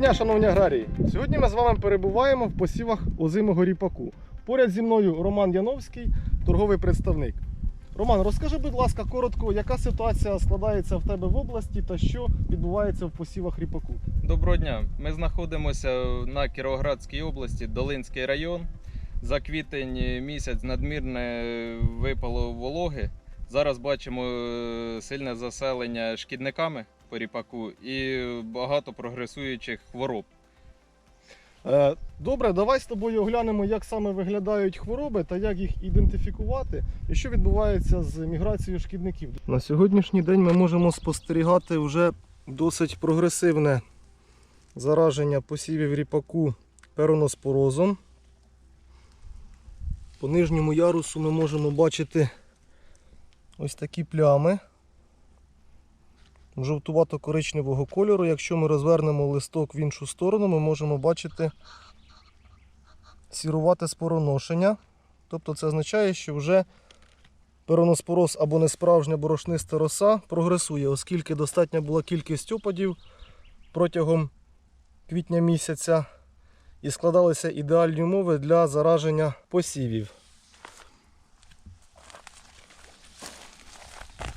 дня, шановні аграрії! Сьогодні ми з вами перебуваємо в посівах озимого ріпаку. Поряд зі мною Роман Яновський, торговий представник. Роман, розкажи, будь ласка, коротко, яка ситуація складається в тебе в області та що відбувається в посівах ріпаку? Доброго дня. Ми знаходимося на Кіровоградській області, Долинський район. За квітень місяць надмірне випало вологи. Зараз бачимо е, сильне заселення шкідниками по ріпаку і багато прогресуючих хвороб. Е, Добре, давай з тобою оглянемо, як саме виглядають хвороби та як їх ідентифікувати і що відбувається з міграцією шкідників. На сьогоднішній день ми можемо спостерігати вже досить прогресивне зараження посівів ріпаку пероноспорозом. По нижньому ярусу ми можемо бачити ось такі плями жовтувато-коричневого кольору. Якщо ми розвернемо листок в іншу сторону, ми можемо бачити сірувате спороношення. Тобто це означає, що вже пероноспороз або несправжня борошниста роса прогресує, оскільки достатня була кількість опадів протягом квітня місяця і складалися ідеальні умови для зараження посівів.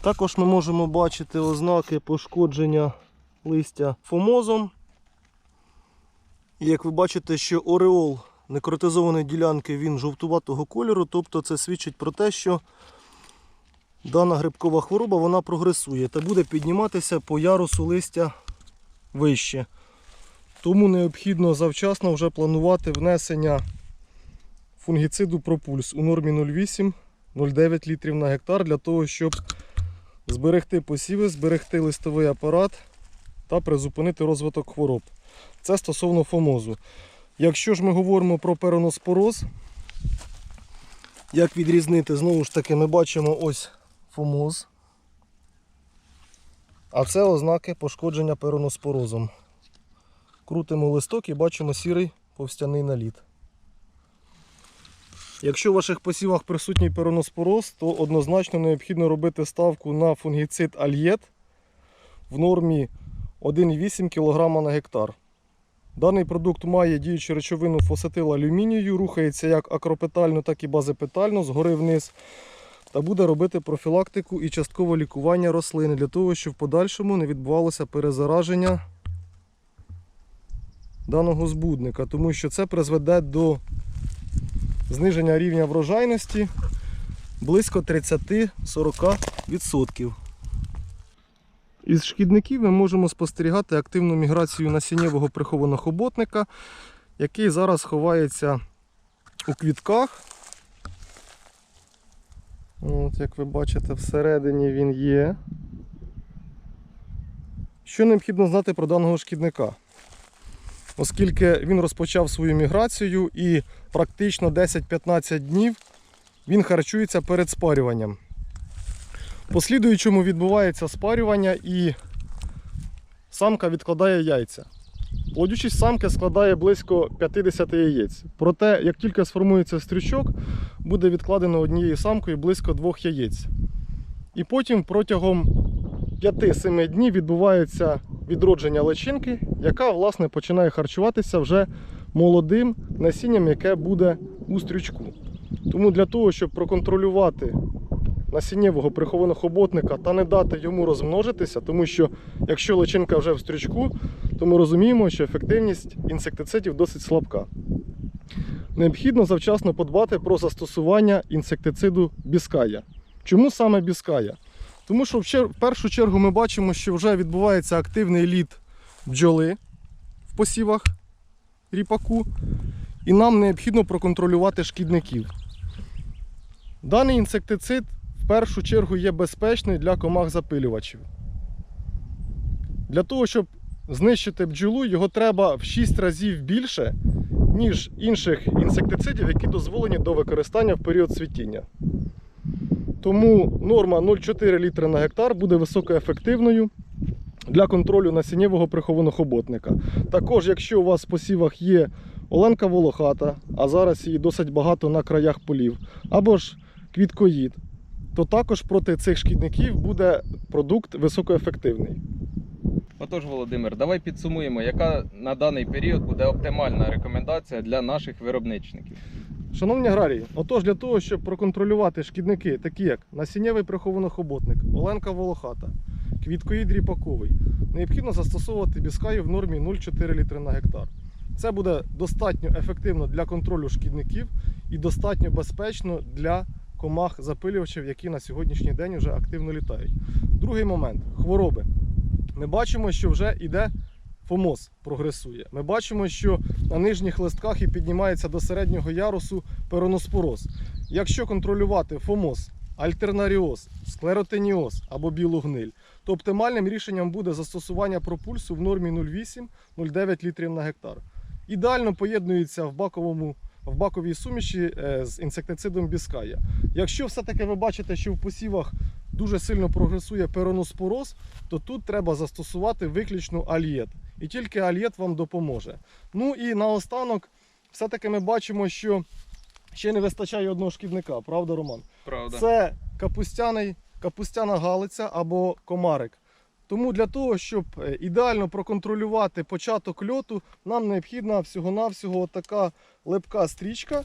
Також ми можемо бачити ознаки пошкодження листя фомозом. Як ви бачите, що ореол некротизованої ділянки він жовтуватого кольору, тобто це свідчить про те, що дана грибкова хвороба вона прогресує та буде підніматися по ярусу листя вище. Тому необхідно завчасно вже планувати внесення фунгіциду пропульс у нормі 0,8-0,9 літрів на гектар для того, щоб зберегти посіви, зберегти листовий апарат та призупинити розвиток хвороб. Це стосовно фомозу. Якщо ж ми говоримо про пероноспороз, як відрізнити, знову ж таки, ми бачимо ось фомоз. А це ознаки пошкодження пероноспорозом. Крутимо листок і бачимо сірий повстяний наліт. Якщо в ваших посівах присутній пероноспороз, то однозначно необхідно робити ставку на фунгіцид альєт в нормі 1,8 кг на гектар. Даний продукт має діючу речовину фосетил алюмінію, рухається як акропетально, так і базепетально згори вниз. Та буде робити профілактику і часткове лікування рослини для того, щоб в подальшому не відбувалося перезараження даного збудника, тому що це призведе до зниження рівня врожайності близько 30-40%. Із шкідників ми можемо спостерігати активну міграцію насіннєвого прихованого хоботника, який зараз ховається у квітках. От, Як ви бачите, всередині він є. Що необхідно знати про даного шкідника? Оскільки він розпочав свою міграцію і практично 10-15 днів він харчується перед спарюванням. Послідуючому відбувається спарювання і самка відкладає яйця. Плодючість самки складає близько 50 яєць. Проте, як тільки сформується стрючок, буде відкладено однією самкою близько двох яєць. І потім протягом 5-7 днів відбувається відродження личинки, яка власне починає харчуватися вже молодим насінням, яке буде у стрючку. Тому для того, щоб проконтролювати насіннєвого прихованого хоботника та не дати йому розмножитися, тому що якщо личинка вже в стрючку, то ми розуміємо, що ефективність інсектицидів досить слабка. Необхідно завчасно подбати про застосування інсектициду біская. Чому саме біская? Тому що в першу чергу ми бачимо, що вже відбувається активний лід бджоли в посівах ріпаку, і нам необхідно проконтролювати шкідників. Даний інсектицид в першу чергу є безпечний для комах-запилювачів. Для того, щоб знищити бджолу, його треба в 6 разів більше, ніж інших інсектицидів, які дозволені до використання в період цвітіння. Тому норма 0,4 літри на гектар буде високоефективною для контролю насіннєвого прихованого хоботника. Також, якщо у вас в посівах є оленка волохата, а зараз її досить багато на краях полів, або ж квіткоїд, то також проти цих шкідників буде продукт високоефективний. Отож, Володимир, давай підсумуємо, яка на даний період буде оптимальна рекомендація для наших виробничників. Шановні аграрії, отож для того, щоб проконтролювати шкідники, такі як насіннєвий прихованохоботник, оленка волохата, квіткоїд ріпаковий, необхідно застосовувати біскаю в нормі 0,4 літри на гектар. Це буде достатньо ефективно для контролю шкідників і достатньо безпечно для комах запилювачів, які на сьогоднішній день вже активно літають. Другий момент хвороби. Ми бачимо, що вже йде фомоз прогресує. Ми бачимо, що на нижніх листках і піднімається до середнього ярусу пероноспороз. Якщо контролювати фомоз, альтернаріоз, склеротеніоз або білу гниль, то оптимальним рішенням буде застосування пропульсу в нормі 0,8-0,9 літрів на гектар. Ідеально поєднується в баковому. В баковій суміші е, з інсектицидом біская. Якщо все-таки ви бачите, що в посівах дуже сильно прогресує пероноспороз, то тут треба застосувати виключно альєт. І тільки альєт вам допоможе. Ну і наостанок, все-таки ми бачимо, що ще не вистачає одного шкідника, правда, Роман? Правда. Це капустяний, капустяна галиця або комарик. Тому для того, щоб е, ідеально проконтролювати початок льоту, нам необхідна всього-навсього така липка стрічка,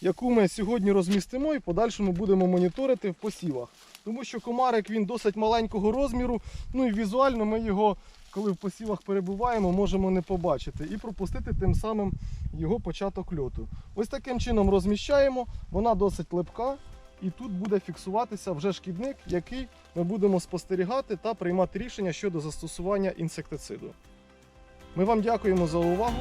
яку ми сьогодні розмістимо і в подальшому будемо моніторити в посівах. Тому що комарик він досить маленького розміру, ну і візуально ми його, коли в посівах перебуваємо, можемо не побачити і пропустити тим самим його початок льоту. Ось таким чином розміщаємо, вона досить липка. І тут буде фіксуватися вже шкідник, який ми будемо спостерігати та приймати рішення щодо застосування інсектициду. Ми вам дякуємо за увагу.